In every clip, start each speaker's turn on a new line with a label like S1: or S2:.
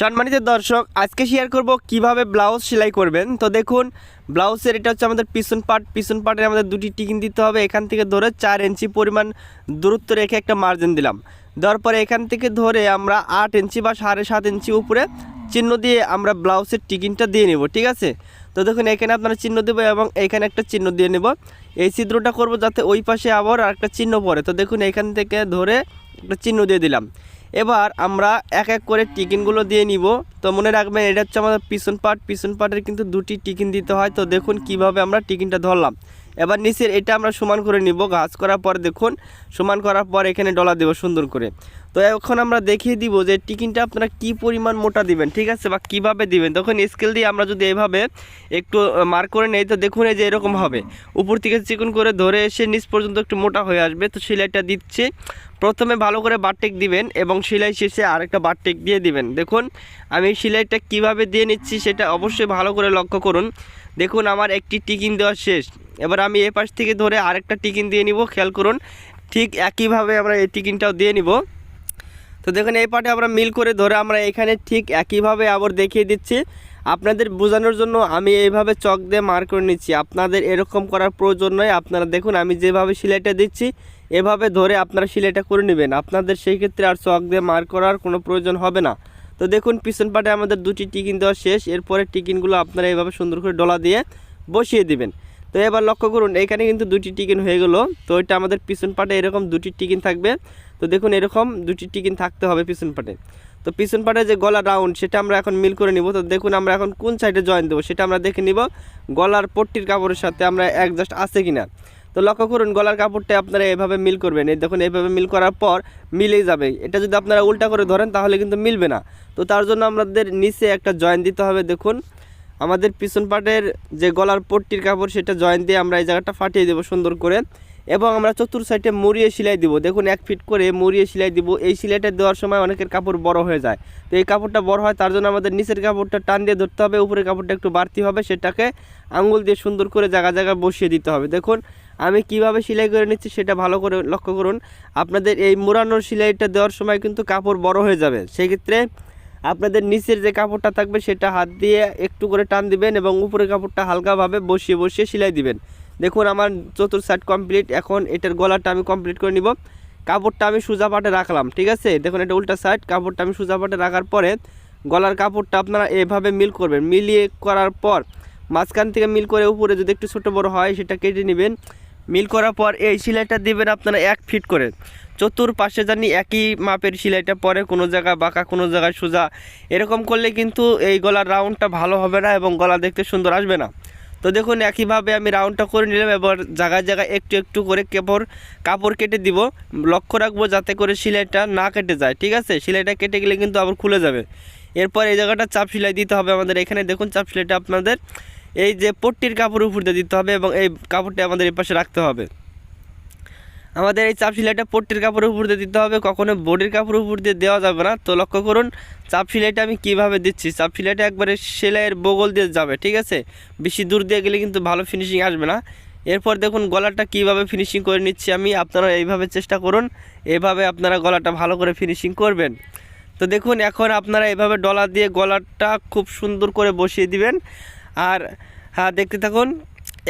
S1: সম্মানিত দর্শক, আজকে শেয়ার করব কীভাবে ব্লাউজ সেলাই করবেন। তো দেখুন ব্লাউজের এটা হচ্ছে আমাদের পিছন পার্ট পিছন পার্টে আমাদের দুটি টিকিন দিতে হবে। এখান থেকে ধরে চার ইঞ্চি পরিমাণ দূরত্ব রেখে একটা মার্জিন দিলাম। দেওয়ার পরে এখান থেকে ধরে আমরা আট ইঞ্চি বা সাড়ে সাত ইঞ্চি উপরে চিহ্ন দিয়ে আমরা ব্লাউজের টিকিনটা দিয়ে নেব, ঠিক আছে? তো দেখুন, এখানে আপনারা চিহ্ন দেবো এবং এখানে একটা চিহ্ন দিয়ে নেব। এই ছিদ্রটা করব যাতে ওই পাশে আবার একটা চিহ্ন পড়ে। তো দেখুন, এখান থেকে ধরে একটা চিহ্ন দিয়ে দিলাম। এবার আমরা এক এক করে টিকিনগুলো দিয়ে নিব। তো মনে রাখবেন, এটা হচ্ছে আমাদের পিছন পাট। পিছন পাটের কিন্তু দুটি টিকিন দিতে হয়। তো দেখুন কীভাবে আমরা টিকিনটা ধরলাম। এবার নিচের এটা আমরা সমান করে নিব। ঘাস করার পর দেখুন, সমান করার পর এখানে ডলা দেব সুন্দর করে। তো এখন আমরা দেখিয়ে দিব যে টিকিনটা আপনারা কি পরিমাণ মোটা দিবেন, ঠিক আছে? বা কীভাবে দিবেন? তখন স্কেল দিয়ে আমরা যদি এভাবে একটু মার্ক করে নেই, তো দেখুন এই যে এরকম হবে। উপর থেকে চিকন করে ধরে এসে নিচ পর্যন্ত একটু মোটা হয়ে আসবে। তো সেলাইটা দিচ্ছে। প্রথমে ভালো করে বারটেক দিবেন এবং সেলাই শেষে আরেকটা বারটেক দিয়ে দিবেন। দেখুন, আমি সেলাইটা কীভাবে দিয়ে নিচ্ছি সেটা অবশ্যই ভালো করে লক্ষ্য করুন। দেখুন, আমার একটি টিকিন দেওয়া শেষ। এবার আমি এ পাশ থেকে ধরে আরেকটা টিকিন দিয়ে নিব। খেয়াল করুন, ঠিক একইভাবে আমরা এই টিকিনটাও দিয়ে নিব। তো দেখুন, এই পাটে আমরা মিল করে ধরে আমরা এখানে ঠিক একইভাবে আবার দেখিয়ে দিচ্ছি। আপনাদের বোঝানোর জন্য আমি এইভাবে চক দিয়ে মার করে নিচ্ছি। আপনাদের এরকম করার প্রয়োজন নয়। আপনারা দেখুন, আমি যেভাবে সিলাইটা দিচ্ছি, এভাবে ধরে আপনারা সিলাইটা করে নেবেন। আপনাদের সেই ক্ষেত্রে আর চক দিয়ে মার করার কোনো প্রয়োজন হবে না। তো দেখুন, পিছন পাটে আমাদের দুটি টিকিন দেওয়া শেষ। এরপরে টিকিনগুলো আপনারা এইভাবে সুন্দর করে ডলা দিয়ে বসিয়ে দিবেন। তো এবার লক্ষ্য করুন এখানে কিন্তু দুটি টিকিন হয়ে গেলো। তো এটা আমাদের পিছন পাটে এরকম দুটি টিকিন থাকবে। তো দেখুন, এরকম দুটি টিকিন থাকতে হবে পিছন পাটে। তো পিছন পাটে যে গলা রাউন্ড সেটা আমরা এখন মিল করে নিব। তো দেখুন, আমরা এখন কোন সাইডে জয়েন দেবো, সেটা আমরা দেখে নিব। গলার পট্টির কাপড়ের সাথে আমরা অ্যাডজাস্ট আছে কিনা। তো লক্ষ্য করুন, গলার কাপড়টা আপনারা এভাবে মিল করবেন। এই দেখুন এইভাবে মিল করার পর মিলেই যাবে। এটা যদি আপনারা উল্টা করে ধরেন, তাহলে কিন্তু মিলবে না। তো তার জন্য আমাদের নিচে একটা জয়েন দিতে হবে, দেখুন। আমাদের পিছন পাটের যে গলার পট্টির কাপড়, সেটা জয়েন দিয়ে আমরা এই জায়গাটা ফাটিয়ে দেবো সুন্দর করে। এবং আমরা চতুর সাইডে মুড়িয়ে সেলাই দিব। দেখুন, এক ফিট করে মুড়িয়ে সেলাই দিব। এই সেলাইটা দেওয়ার সময় অনেকের কাপড় বড় হয়ে যায়। তো এই কাপড়টা বড় হয়, তার জন্য আমাদের নিচের কাপড়টা টান দিয়ে ধরতে হবে। উপরের কাপড়টা একটু বাড়তি হবে। সেটাকে আঙুল দিয়ে সুন্দর করে জায়গা জায়গায় বসিয়ে দিতে হবে। দেখুন, আমি কীভাবে সেলাই করে নিচ্ছি সেটা ভালো করে লক্ষ্য করুন। আপনাদের এই মুড়ানোর সেলাইটা দেওয়ার সময় কিন্তু কাপড় বড় হয়ে যাবে। সেক্ষেত্রে আপনাদের নিচের যে কাপড়টা থাকবে সেটা হাত দিয়ে একটু করে টান দিবেন এবং উপরের কাপড়টা হালকাভাবে বসিয়ে বসিয়ে সেলাই দিবেন। দেখুন আমার চতুর সাইড কমপ্লিট এখন এটার গলাটা আমি কমপ্লিট করে নিব। কাপড়টা আমি সোজা পাটে রাখলাম, ঠিক আছে? দেখুন এটা উল্টা সাইড কাপড়টা আমি সোজা পাটে রাখার পরে গলার কাপড়টা আপনারা এভাবে মিল করবেন। মিলিয়ে করার পর মাঝখান থেকে মিল করে উপরে যদি একটু ছোটো বড় হয়, সেটা কেটে নেবেন। মিল করার পর এই সেলাইটা দিবেন আপনারা এক ফিট করে। চতুর পাশে জানি একই মাপের সেলাইটা, পরে কোনো জায়গায় বাঁকা, কোনো জায়গায় সোজা। এরকম করলে কিন্তু এই গলার রাউন্ডটা ভালো হবে না এবং গলা দেখতে সুন্দর আসবে না। তো দেখুন, একইভাবে আমি রাউন্ডটা করে নিলাম। এবার জায়গায় জায়গায় একটু একটু করে কাপড় কাপড় কেটে দিব। লক্ষ্য রাখব যাতে করে সেলাইটা না কেটে যায়, ঠিক আছে? সেলাইটা কেটে গেলে কিন্তু আবার খুলে যাবে। এরপর এই জায়গাটা চাপ সেলাই দিতে হবে আমাদের এখানে। দেখুন, চাপ সেলাইটা আপনাদের এই যে পট্টির কাপড় উপর দিয়ে দিতে হবে এবং এই কাপড়টা আমাদের এই পাশে রাখতে হবে। আমাদের এই চাপ সেলাইটা পট্টির কাপড়ের উপর দিয়ে দিতে হবে, কখনো বডির কাপড়ের উপর দিয়ে দেওয়া যাবে না। তো লক্ষ্য করুন, চাপ সেলাইটা আমি কীভাবে দিচ্ছি? চাপ সেলাইটা একবারে সেলাইয়ের বগল দিয়ে যাবে, ঠিক আছে? বেশি দূর দিয়ে গেলে কিন্তু ভালো ফিনিশিং আসবে না। এরপর দেখুন গলাটা কীভাবে ফিনিশিং করে নিচ্ছি আমি, আপনারা এইভাবে চেষ্টা করুন, এভাবে আপনারা গলাটা ভালো করে ফিনিশিং করবেন। তো দেখুন, এখন আপনারা এভাবে ডলা দিয়ে গলাটা খুব সুন্দর করে বসিয়ে দিবেন। আর হ্যাঁ দেখতে থাকুন।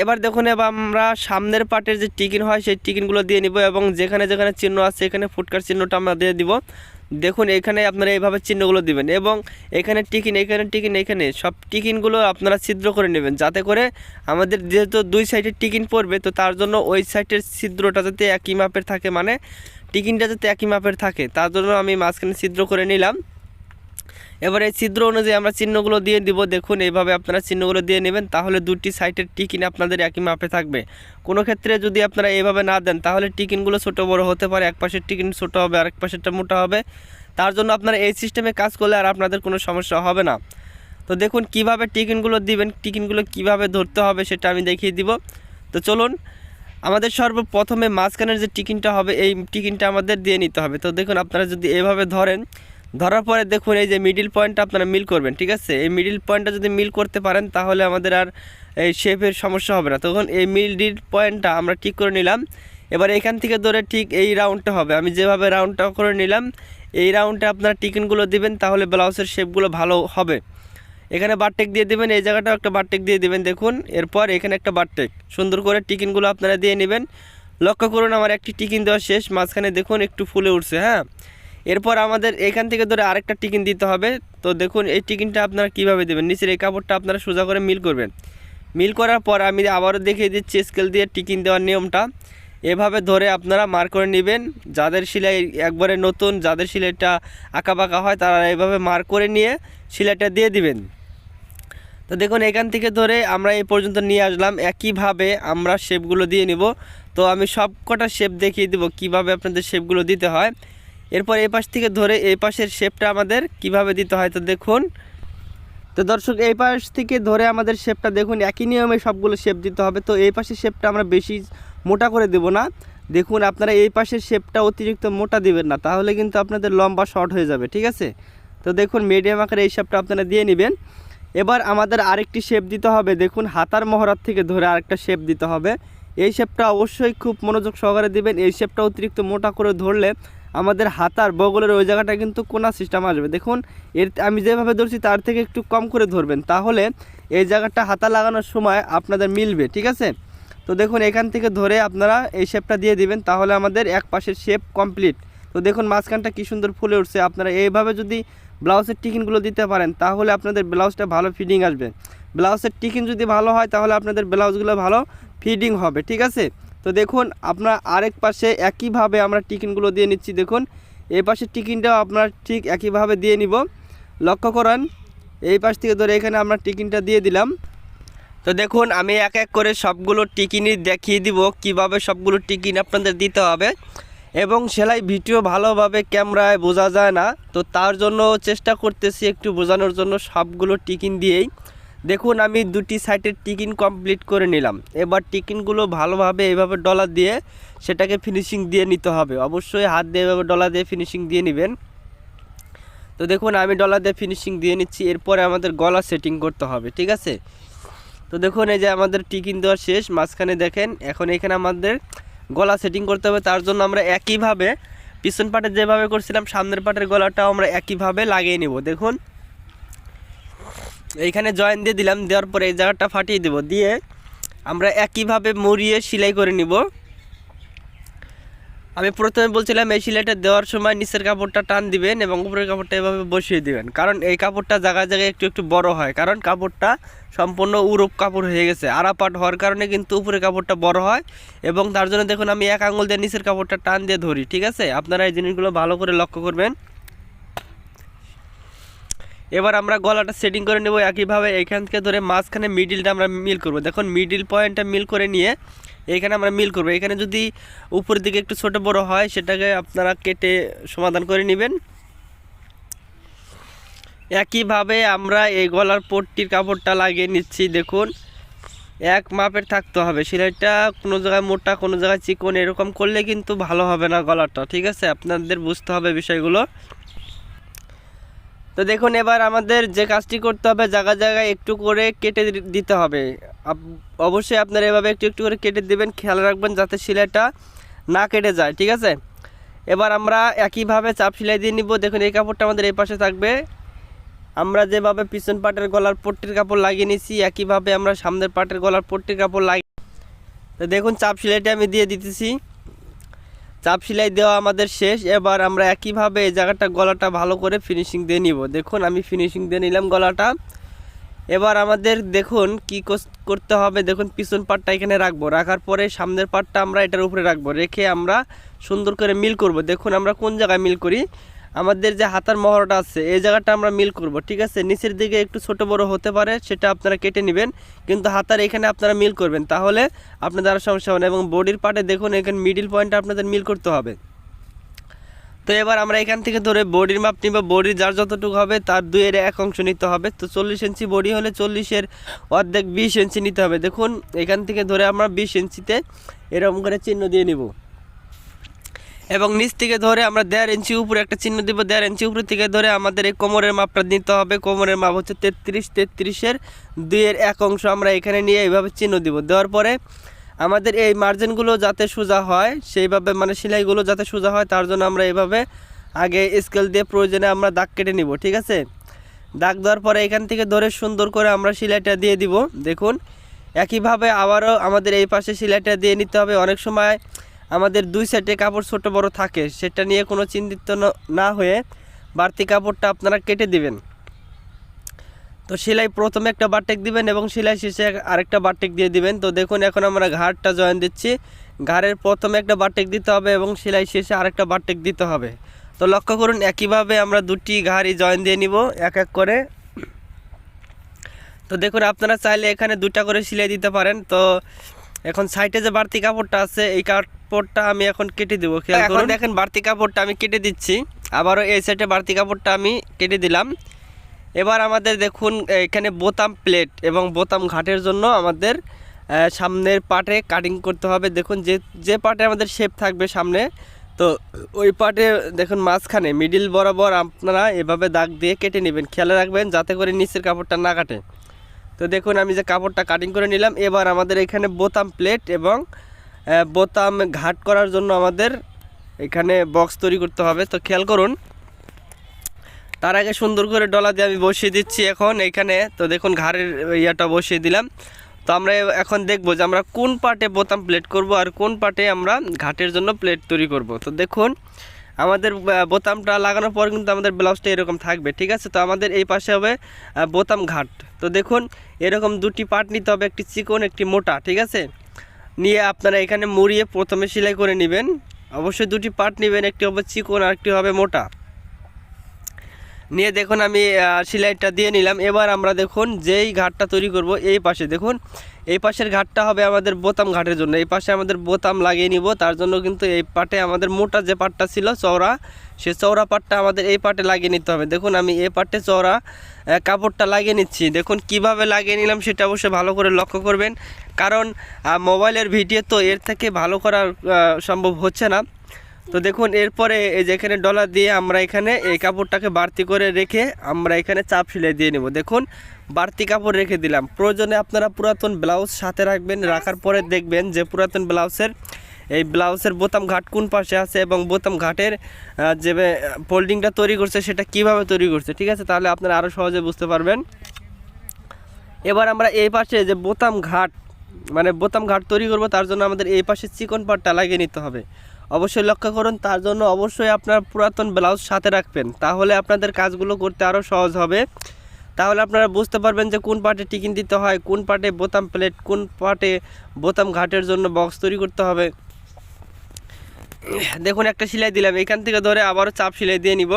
S1: এবার দেখুন, এবার আমরা সামনের পাটের যে টিকিন হয়, সেই টিকিনগুলো দিয়ে নিব এবং যেখানে যেখানে চিহ্ন আছে, এখানে ফুটকার চিহ্নটা আমরা দিয়ে দিব। দেখুন, এখানে আপনারা এইভাবে চিহ্নগুলো দিবেন এবং এখানে টিকিন এখানে টিকিন, এখানে সব টিকিনগুলো আপনারা ছিদ্র করে নেবেন যাতে করে আমাদের যেহেতু দুই সাইডে টিকিন পড়বে, তো তার জন্য ওই সাইডের ছিদ্রটা যাতে একই মাপের থাকে মানে টিকিনটা যাতে একই মাপের থাকে, তার জন্য আমি মাঝখানে ছিদ্র করে নিলাম। এবার এই ছিদ্র অনুযায়ী আমরা চিহ্নগুলো দিয়ে দিব। দেখুন, এইভাবে আপনারা চিহ্নগুলো দিয়ে নেবেন, তাহলে দুটি সাইটের টিকিন আপনাদের একই মাপে থাকবে। কোনো ক্ষেত্রে যদি আপনারা এইভাবে না দেন, তাহলে টিকিনগুলো ছোট বড় হতে পারে, এক পাশের টিকিন ছোট হবে আর এক পাশেরটা মোটা হবে। তার জন্য আপনারা এই সিস্টেমে কাজ করলে আর আপনাদের কোনো সমস্যা হবে না। তো দেখুন, কীভাবে টিকিনগুলো দিবেন, টিকিনগুলো কীভাবে ধরতে হবে সেটা আমি দেখিয়ে দিব। তো চলুন, আমাদের সর্বপ্রথমে মাঝখানের যে টিকিনটা হবে, এই টিকিনটা আমাদের দিয়ে নিতে হবে। তো দেখুন, আপনারা যদি এভাবে ধরেন ধরার পরে দেখুন, এই যে মিডিল পয়েন্টটা আপনারা মিল করবেন, ঠিক আছে? এই মিডিল পয়েন্টটা যদি মিল করতে পারেন, তাহলে আমাদের আর এই শেপের সমস্যা হবে না। তখন এই মিডিল পয়েন্টটা আমরা ঠিক করে নিলাম। এবার এখান থেকে ধরে ঠিক এই রাউন্ডটা হবে। আমি যেভাবে রাউন্ডটা করে নিলাম, এই রাউন্ডে আপনারা টিকিনগুলো দিবেন, তাহলে ব্লাউজের শেপগুলো ভালো হবে। এখানে বারটেক দিয়ে দেবেন, এই জায়গাটাও একটা বারটেক দিয়ে দেবেন, দেখুন। এরপর এখানে একটা বারটেক সুন্দর করে টিকিনগুলো আপনারা দিয়ে নেবেন। লক্ষ্য করুন, আমার একটি টিকিন দেওয়া শেষ। মাঝখানে দেখুন, একটু ফুলে উঠছে হ্যাঁ? এরপর আমাদের এখান থেকে ধরে আরেকটা টিকিন দিতে হবে। তো দেখুন, এই টিকিনটা আপনারা কীভাবে দেবেন? নিচের এই কাপড়টা আপনারা সোজা করে মিল করবেন। মিল করার পর আমি আবারও দেখিয়ে দিচ্ছি স্কেল দিয়ে টিকিন দেওয়ার নিয়মটা। এভাবে ধরে আপনারা মার করে নেবেন। যাদের সেলাই একবারে নতুন, যাদের সেলাইটা আঁকা বাঁকা হয়, তারা এভাবে মার করে নিয়ে সেলাইটা দিয়ে দিবেন। তো দেখুন, এখান থেকে ধরে আমরা এই পর্যন্ত নিয়ে আসলাম। একইভাবে আমরা শেপগুলো দিয়ে নিব। তো আমি সব কটা শেপ দেখিয়ে দেবো কীভাবে আপনাদের শেপগুলো দিতে হয়। এরপর এই পাশ থেকে ধরে এই পাশের শেপটা আমাদের কীভাবে দিতে হয় তো দেখুন। তো দর্শক, এই পাশ থেকে ধরে আমাদের শেপটা দেখুন, একই নিয়মে সবগুলো শেপ দিতে হবে। তো এই পাশের শেপটা আমরা বেশি মোটা করে দেব না। দেখুন, আপনারা এই পাশের শেপটা অতিরিক্ত মোটা দিবেন না, তাহলে কিন্তু আপনাদের লম্বা শর্ট হয়ে যাবে, ঠিক আছে? তো দেখুন, মিডিয়াম আকারে এই শেপটা আপনারা দিয়ে নেবেন। এবার আমাদের আরেকটি শেপ দিতে হবে, দেখুন, হাতার মহড়ার থেকে ধরে আরেকটা শেপ দিতে হবে। এই শেপটা অবশ্যই খুব মনোযোগ সহকারে দিবেন, এই শেপটা অতিরিক্ত মোটা করে ধরলে আমাদের হাতার বগলের ওই জায়গাটা কিন্তু কোনা সিস্টেম আসবে। দেখুন, এর আমি যেভাবে ধরছি তার থেকে একটু কম করে ধরবেন। তাহলে এই জায়গাটা হাতা লাগানোর সময় আপনাদের মিলবে, ঠিক আছে? তো দেখুন, এখান থেকে ধরে আপনারা এই শেপটা দিয়ে দিবেন, তাহলে আমাদের এক পাশের শেপ কমপ্লিট তো দেখুন, মাঝখানটা কী সুন্দর ফুলে উঠছে। আপনারা এইভাবে যদি ব্লাউজের টিকিনগুলো দিতে পারেন, তাহলে আপনাদের ব্লাউজটা ভালো ফিটিং আসবে। ব্লাউজের টিকিন যদি ভালো হয়, তাহলে আপনাদের ব্লাউজগুলো ভালো ফিটিং হবে, ঠিক আছে? তো দেখুন আপনার আরেক পাশে একইভাবে আমরা টিকিনগুলো দিয়ে নিচ্ছি, দেখুন। এই পাশের টিকিনটাও আপনার ঠিক একইভাবে দিয়ে নিব। লক্ষ্য করেন, এই পাশ থেকে ধরে এখানে আমরা টিকিনটা দিয়ে দিলাম। তো দেখুন, আমি এক এক করে সবগুলো টিকিনই দেখিয়ে দিব, কীভাবে সবগুলো টিকিন আপনাদের দিতে হবে। এবং সেলাই ভিডিও ভালোভাবে ক্যামেরায় বোঝা যায় না, তো তার জন্য চেষ্টা করতেছি একটু বোঝানোর জন্য সবগুলো টিকিন দিয়েই। দেখুন, আমি দুটি সাইডের টিকিন কমপ্লিট করে নিলাম। এবার টিকিনগুলো ভালোভাবে এভাবে ডলার দিয়ে সেটাকে ফিনিশিং দিয়ে নিতে হবে। অবশ্যই হাত দিয়ে এভাবে ডলার দিয়ে ফিনিশিং দিয়ে নেবেন। তো দেখুন, আমি ডলার দিয়ে ফিনিশিং দিয়ে নিচ্ছি। এরপরে আমাদের গলা সেটিং করতে হবে, ঠিক আছে? তো দেখুন, এই যে আমাদের টিকিন দেওয়া শেষ, মাঝখানে দেখেন, এখন এখানে আমাদের গলা সেটিং করতে হবে। তার জন্য আমরা একইভাবে পিছন পাটে যেভাবে করছিলাম, সামনের পাটের গলাটাও আমরা একইভাবে লাগিয়ে নিব। দেখুন এইখানে জয়েন দিয়ে দিলাম, দেওয়ার পরে এই জায়গাটা ফাটিয়ে দেব। দিয়ে আমরা একইভাবে মুড়িয়ে সেলাই করে নিব। আমি প্রথমে বলছিলাম, এই সেলাইটা দেওয়ার সময় নিচের কাপড়টা টান দিবেন এবং উপরের কাপড়টা এভাবে বসিয়ে দিবেন। কারণ এই কাপড়টা জায়গায় জায়গায় একটু একটু বড় হয়, কারণ কাপড়টা সম্পূর্ণ উরুপ কাপড় হয়ে গেছে। আরাপাট হওয়ার কারণে কিন্তু উপরের কাপড়টা বড় হয় এবং তার জন্য দেখুন আমি এক আঙুল দিয়ে নিচের কাপড়টা টান দিয়ে ধরি, ঠিক আছে? আপনারা এই জিনিসগুলো ভালো করে লক্ষ্য করবেন। এবার আমরা গলাটা সেটিং করে নেব একইভাবে এখান থেকে ধরে মাঝখানে মিডিলটা আমরা মিল করব। দেখুন মিডিল পয়েন্টটা মিল করে নিয়ে এখানে আমরা মিল করব। এখানে যদি উপরের দিকে একটু ছোট বড় হয়, সেটাকে আপনারা কেটে সমাধান করে নেবেন। একইভাবে আমরা এই গলার পট্টির কাপড়টা লাগিয়ে নিচ্ছি, দেখুন। এক মাপের থাকতে হবে। সেলাইটা কোনো জায়গায় মোটা, কোনো জায়গায় চিকন, এরকম করলে কিন্তু ভালো হবে না গলাটা, ঠিক আছে? আপনাদের বুঝতে হবে বিষয়গুলো। তো দেখুন, এবার আমাদের যে কাজটি করতে হবে, জায়গা জায়গায় একটু করে কেটে দিতে হবে। অবশ্যই আপনারা এভাবে একটু একটু করে কেটে দেবেন, খেয়াল রাখবেন যাতে সেলাইটা না কেটে যায়, ঠিক আছে? এবার আমরা একইভাবে চাপ সেলাই দিয়ে নিব। দেখুন, এই কাপড়টা আমাদের এই পাশে থাকবে। আমরা যেভাবে পিছন পাটের গলার পট্টির কাপড় লাগিয়ে নিছি একইভাবে আমরা সামনের পাটের গলার পট্টির কাপড় লাগিয়ে তো দেখুন, চাপ সেলাইটা আমি দিয়ে দিতেছি। চাপ সেলাই দেওয়া আমাদের শেষ। এবার আমরা একইভাবে এই জায়গাটা গলাটা ভালো করে ফিনিশিং দিয়ে নিব। দেখুন, আমি ফিনিশিং দিয়ে নিলাম গলাটা। এবার আমাদের দেখুন কি করতে হবে। দেখুন, পিছন পাটটা এখানে রাখব। রাখার পরে সামনের পাটটা আমরা এটার উপরে রাখব। রেখে আমরা সুন্দর করে মিল করব। দেখুন, আমরা কোন জায়গায় মিল করি? আমাদের যে হাতার মহড়াটা আছে, এই জায়গাটা আমরা মিল করব, ঠিক আছে? নিচের দিকে একটু ছোট বড় হতে পারে, সেটা আপনারা কেটে নেবেন। কিন্তু হাতার এখানে আপনারা মিল করবেন। তাহলে আপনাদের আর সমস্যা হবে না। এবং বডির পার্টে দেখুন, এখানে মিডিল পয়েন্টটা আপনাদের মিল করতে হবে। তো এবার আমরা এখান থেকে ধরে বডির মাপ নিব। বডির যার যতটুকু হবে, তার দুইয়ের এক অংশ নিতে হবে। তো চল্লিশ ইঞ্চি বডি হলে চল্লিশের অর্ধেক বিশ ইঞ্চি নিতে হবে। দেখুন, এখান থেকে ধরে আমরা বিশ ইঞ্চিতে এরকম করে চিহ্ন দিয়ে নিব। এবং নিচ থেকে ধরে আমরা দেড় ইঞ্চি উপরে একটা চিহ্ন দিব, দেড় ইঞ্চি উপরে থেকে ধরে আমাদের এই কোমরের মাপটা নিতে হবে। কোমরের মাপ হচ্ছে তেত্রিশ, তেত্রিশের দুইয়ের এক অংশ আমরা এখানে নিয়ে এইভাবে চিহ্ন দিব। দেওয়ার পরে আমাদের এই মার্জিনগুলো যাতে সোজা হয়, সেইভাবে মানে সেলাইগুলো যাতে সোজা হয়, তার জন্য আমরা এইভাবে আগে স্কেল দিয়ে প্রয়োজনে আমরা দাগ কেটে নিব, ঠিক আছে? দাগ দেওয়ার পরে এখান থেকে ধরে সুন্দর করে আমরা সেলাইটা দিয়ে দিব। দেখুন, একইভাবে আবারও আমাদের এই পাশে সেলাইটা দিয়ে নিতে হবে। অনেক সময় আমাদের দুই সাইডে কাপড় ছোট বড় থাকে, সেটা নিয়ে কোনো চিন্তিত না হয়ে বাড়তি কাপড়টা আপনারা কেটে দিবেন। তো সেলাই প্রথমে একটা বারটেক দিবেন এবং সেলাই শেষে আরেকটা বারটেক দিয়ে দিবেন। তো দেখুন, এখন আমরা ঘাড়টা জয়েন দিচ্ছি। ঘাড়ের প্রথমে একটা বারটেক দিতে হবে এবং সেলাই শেষে আরেকটা বারটেক দিতে হবে। তো লক্ষ্য করুন, একইভাবে আমরা দুটি ঘাড়ি জয়েন দিয়ে নিব, এক এক করে। তো দেখুন, আপনারা চাইলে এখানে দুটা করে সেলাই দিতে পারেন। তো এখন সাইডে যে বাড়তি কাপড়টা আছে এই কাপড়টা আমি এখন কেটে দেবো খেয়াল করুন। দেখেন বাড়তি কাপড়টা আমি কেটে দিচ্ছি। আবারও এই সাইডে বাড়তি কাপড়টা আমি কেটে দিলাম। এবার আমাদের দেখুন এখানে বোতাম প্লেট এবং বোতাম ঘাটের জন্য আমাদের সামনের পাটে কাটিং করতে হবে। দেখুন যে যে পার্টে আমাদের শেপ থাকবে সামনে তো ওই পাটে দেখুন মাঝখানে মিডিল বরাবর আপনারা এভাবে দাগ দিয়ে কেটে নেবেন। খেয়াল রাখবেন যাতে করে নিচের কাপড়টা না কাটে। তো দেখুন, আমি যে কাপড়টা কাটিং করে নিলাম, এবার আমাদের এখানে বোতাম প্লেট এবং বোতাম ঘাট করার জন্য আমাদের এখানে বক্স তৈরি করতে হবে। তো খেয়াল করুন, তার আগে সুন্দর করে ডলা দিয়ে আমি বসিয়ে দিচ্ছি এখন এখানে। তো দেখুন, ঘাড়ের ইয়াটা বসিয়ে দিলাম। তো আমরা এখন দেখব যে আমরা কোন পার্টে বোতাম প্লেট করব আর কোন পার্টে আমরা ঘাটের জন্য প্লেট তৈরি করব। তো দেখুন আমাদের বোতামটা লাগানোর পর কিন্তু আমাদের ব্লাউজটা এরকম থাকবে, ঠিক আছে? তো আমাদের এই পাশে হবে বোতাম ঘাট। তো দেখুন, এরকম দুটি পার্ট নিতে হবে, একটি চিকন, একটি মোটা, ঠিক আছে? নিয়ে আপনারা এখানে মুড়িয়ে প্রথমে সেলাই করে নেবেন। অবশ্যই দুটি পার্ট নেবেন, একটি হবে চিকন আর একটি হবে মোটা। নিয়ে দেখুন আমি সেলাইটা দিয়ে নিলাম। এবার আমরা দেখুন যেই ঘাটটা তৈরি করব এই পাশে। দেখুন, এই পাশের ঘাটটা হবে আমাদের বোতাম ঘাটের জন্য। এই পাশে আমাদের বোতাম লাগিয়ে নিব। তার জন্য কিন্তু এই পাটে আমাদের মোটা যে পাটটা ছিল, চওড়া, সে চওড়া পাটটা আমাদের এই পাটে লাগিয়ে নিতে হবে। দেখুন, আমি এই পাটে চওড়া কাপড়টা লাগিয়ে নিচ্ছি। দেখুন, কীভাবে লাগিয়ে নিলাম সেটা অবশ্যই ভালো করে লক্ষ্য করবেন। কারণ মোবাইলের ভিডিও তো এর থেকে ভালো করা সম্ভব হচ্ছে না। তো দেখুন, এরপরে এই যে এখানে ডলার দিয়ে আমরা এখানে এই কাপড়টাকে বাড়তি করে রেখে আমরা এখানে চাপ সেলাই দিয়ে নেব। দেখুন, বাড়তি কাপড় রেখে দিলাম। প্রয়োজনে আপনারা পুরাতন ব্লাউজ সাথে রাখবেন, রাখার পরে দেখবেন যে পুরাতন ব্লাউজের এই ব্লাউজের বোতাম ঘাট কোন পাশে আছে এবং বোতাম ঘাটের যে ফোল্ডিংটা তৈরি করছে সেটা কীভাবে তৈরি করছে, ঠিক আছে? তাহলে আপনারা আরও সহজে বুঝতে পারবেন। এবার আমরা এই পাশে যে বোতাম ঘাট মানে বোতাম ঘাট তৈরি করব, তার জন্য আমাদের এই পাশে চিকন পাটটা লাগিয়ে নিতে হবে। অবশ্যই লক্ষ্য করুন, তার জন্য অবশ্যই আপনার পুরাতন ব্লাউজ সাথে রাখবেন। তাহলে আপনাদের কাজগুলো করতে আরও সহজ হবে। তাহলে আপনারা বুঝতে পারবেন যে কোন পার্টে টিকিন দিতে হয়, কোন পার্টে বোতাম প্লেট, কোন পার্টে বোতাম ঘাটের জন্য বক্স তৈরি করতে হবে। দেখুন, একটা সেলাই দিলাম। এখান থেকে ধরে আবারও চাপ সেলাই দিয়ে নিব।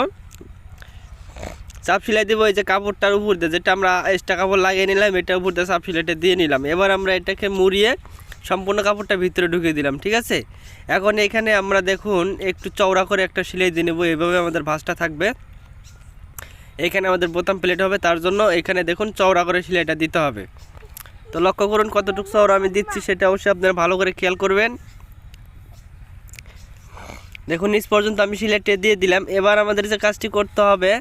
S1: চাপ সেলাই দেবো এই যে কাপড়টার উপর দিয়ে, যেটা আমরা এক্সট্রা কাপড় লাগিয়ে নিলাম এটার উপর দিয়ে চাপ সেলাইটা দিয়ে নিলাম। এবার আমরা এটাকে মুড়িয়ে সম্পূর্ণ কাপড়টা ভিতরে ঢুকিয়ে দিলাম, ঠিক আছে? এখন এখানে আমরা দেখুন, একটু চওড়া করে একটা সেলাই দিয়ে নেব এইভাবে আমাদের ভাঁজটা থাকবে। এখানে আমাদের বোতাম প্লেট হবে, তার জন্য এখানে দেখুন চওড়া করে সেলাইটা দিতে হবে। তো লক্ষ্য করুন কতটুকু চওড়া আমি দিচ্ছি, সেটা অবশ্যই আপনারা ভালো করে খেয়াল করবেন। দেখুন, নিচ পর্যন্ত আমি সিলাইটা দিয়ে দিলাম। এবার আমাদের যে কাজটি করতে হবে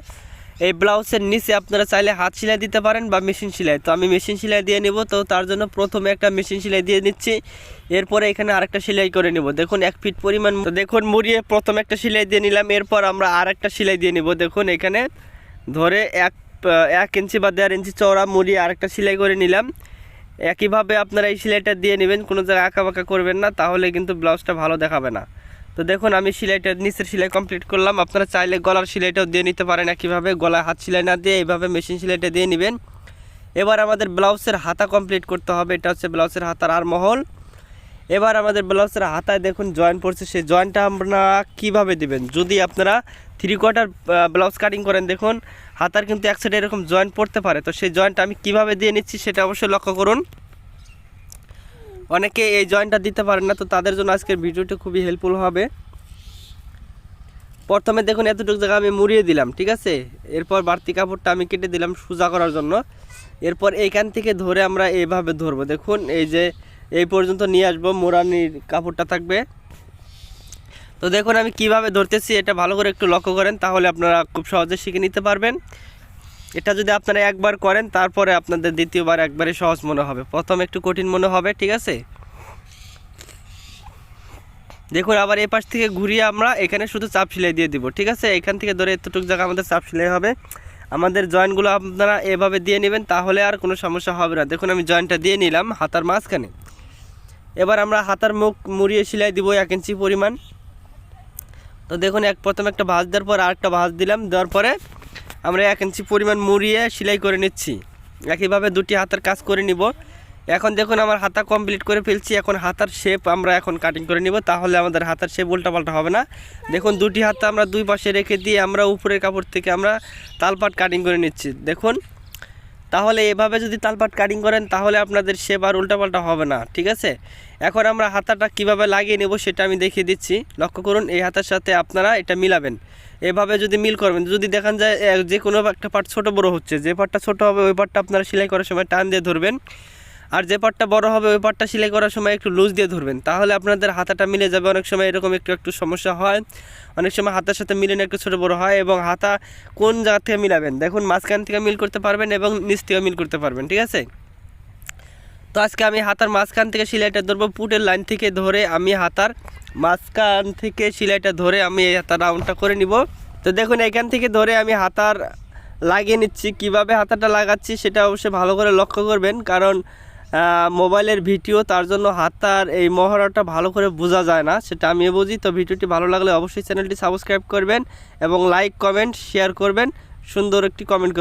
S1: এই ব্লাউজের নিচে আপনারা চাইলে হাত সেলাই দিতে পারেন বা মেশিন সেলাই। তো আমি মেশিন সেলাই দিয়ে নেব, তো তার জন্য প্রথমে একটা মেশিন সেলাই দিয়ে নিচ্ছি। এরপরে এখানে আরেকটা সেলাই করে নেব। দেখুন, এক ফিট পরিমাণ দেখুন, মুড়িয়ে প্রথমে একটা সেলাই দিয়ে নিলাম, এরপর আমরা আরেকটা সেলাই দিয়ে নেব। দেখুন, এখানে ধরে এক এক ইঞ্চি বা দেড় ইঞ্চি চওড়া মুড়িয়ে আরেকটা সেলাই করে নিলাম। একইভাবে আপনারা এই সেলাইটা দিয়ে নেবেন, কোনো জায়গায় আঁকা বাঁকা করবেন না, তাহলে কিন্তু ব্লাউজটা ভালো দেখাবে না। তো দেখুন, আমি সেলাইটা, নিচের সেলাই কমপ্লিট করলাম। আপনারা চাইলে গলার সেলাইটাও দিয়ে নিতে পারেন একইভাবে। গলায় হাত সেলাই না দিয়ে এইভাবে মেশিন সেলাইটা দিয়ে নেবেন। এবার আমাদের ব্লাউজের হাতা কমপ্লিট করতে হবে। এটা হচ্ছে ব্লাউজের হাতার আর মহল। এবার আমাদের ব্লাউজের হাতায় দেখুন জয়েন্ট পড়ছে। সেই জয়েন্টটা আপনারা কীভাবে দিবেন? যদি আপনারা থ্রি কোয়ার্টার ব্লাউজ কাটিং করেন, দেখুন, হাতার কিন্তু এক সাইডে এরকম জয়েন্ট পড়তে পারে। তো সেই জয়েন্টটা আমি কীভাবে দিয়ে নিচ্ছি, সেটা অবশ্যই লক্ষ্য করুন। অনেকে এই জয়েন্টটা দিতে পারেন না, তো তাদের জন্য আজকের ভিডিওটি খুবই হেল্পফুল হবে। প্রথমে দেখুন, এতটুকু জায়গা আমি মুড়িয়ে দিলাম, ঠিক আছে? এরপর বাড়তি কাপড়টা আমি কেটে দিলাম সোজা করার জন্য। এরপর এইখান থেকে ধরে আমরা এইভাবে ধরবো। দেখুন, এই যে এই পর্যন্ত নিয়ে আসব, মোরানির কাপড়টা থাকবে। তো দেখুন, আমি কীভাবে ধরতেছি, এটা ভালো করে একটু লক্ষ্য করেন, তাহলে আপনারা খুব সহজে শিখে নিতে পারবেন। এটা যদি আপনারা একবার করেন, তারপরে আপনাদের দ্বিতীয়বার একবারে সহজ মনে হবে। প্রথম একটু কঠিন মনে হবে, ঠিক আছে? দেখুন, আবার এই পাশ থেকে ঘুরিয়ে আমরা এখানে শুধু চাপ সেলাই দিয়ে দিব, ঠিক আছে? এখান থেকে ধরে এতটুকু জায়গা আমাদের চাপ সেলাই হবে। আমাদের জয়েন্টগুলো আপনারা এভাবে দিয়ে নেবেন, তাহলে আর কোনো সমস্যা হবে না। দেখুন, আমি জয়েন্টটা দিয়ে নিলাম হাতার মাঝখানে। এবার আমরা হাতার মুখ মুড়িয়ে সেলাই দিব এক ইঞ্চি পরিমাণ। তো দেখুন, এক প্রথমে একটা ভাঁজ দেওয়ার পর আরেকটা ভাঁজ দিলাম, দেওয়ার পরে আমরা এক ইঞ্চি পরিমাণ মুড়িয়ে সেলাই করে নিচ্ছি। একইভাবে দুটি হাতের কাজ করে নিব। এখন দেখুন আমার হাতা কমপ্লিট করে ফেলছি। এখন হাতার শেপ আমরা এখন কাটিং করে নিব। তাহলে আমাদের হাতার শেপ উল্টাপাল্টা হবে না। দেখুন, দুটি হাতা আমরা দুই পাশে রেখে দিয়ে আমরা উপরের কাপড় থেকে আমরা তালপাট কাটিং করে নিচ্ছি। দেখুন তাহলে এভাবে যদি তালপাট কাটিং করেন, তাহলে আপনাদের আর উল্টাপাল্টা হবে না, ঠিক আছে? এখন আমরা হাতাটা কীভাবে লাগিয়ে নেব সেটা আমি দেখিয়ে দিচ্ছি। লক্ষ্য করুন, এই হাতার সাথে আপনারা এটা মিলাবেন। এভাবে যদি মিল করবেন, যদি দেখান যায় যে কোনো একটা পার্ট ছোট বড় হচ্ছে, যে পার্টটা ছোট হবে, ওই পার্টটা আপনারা সেলাই করার সময় টান দিয়ে ধরবেন। আর যে পার্টটা বড় হবে, ওই পার্টটা সেলাই করার সময় একটু লুজ দিয়ে ধরবেন। তাহলে আপনাদের হাতাটা মিলে যাবে। অনেক সময় এরকম একটু একটু সমস্যা হয়। অনেক সময় হাতার সাথে মিলে না একটু ছোটো বড় হয় এবং হাতা কোন জায়গা থেকে মিলাবেন? দেখুন, মাঝখান থেকে মিল করতে পারবেন এবং নিচ থেকে মিল করতে পারবেন, ঠিক আছে? তো আজকে আমি হাতার মাঝখান থেকে সেলাইটা ধরবো। পুটের লাইন থেকে ধরে আমি হাতার মাঝখান থেকে সেলাইটা ধরে আমি এই হাতার রাউন্ডটা করে নিব। তো দেখুন, এখান থেকে ধরে আমি হাতার লাগিয়ে নিচ্ছি। কীভাবে হাতাটা লাগাচ্ছি সেটা অবশ্যই ভালো করে লক্ষ্য করবেন। কারণ মোবাইলের ভিডিও, তার জন্য হাতার এই মহড়াটা ভালো করে বোঝা যায় না, সেটা আমিও বুঝি। তো ভিডিওটি ভালো লাগলে অবশ্যই চ্যানেলটি সাবস্ক্রাইব করবেন এবং লাইক, কমেন্ট, শেয়ার করবেন। সুন্দর একটি কমেন্ট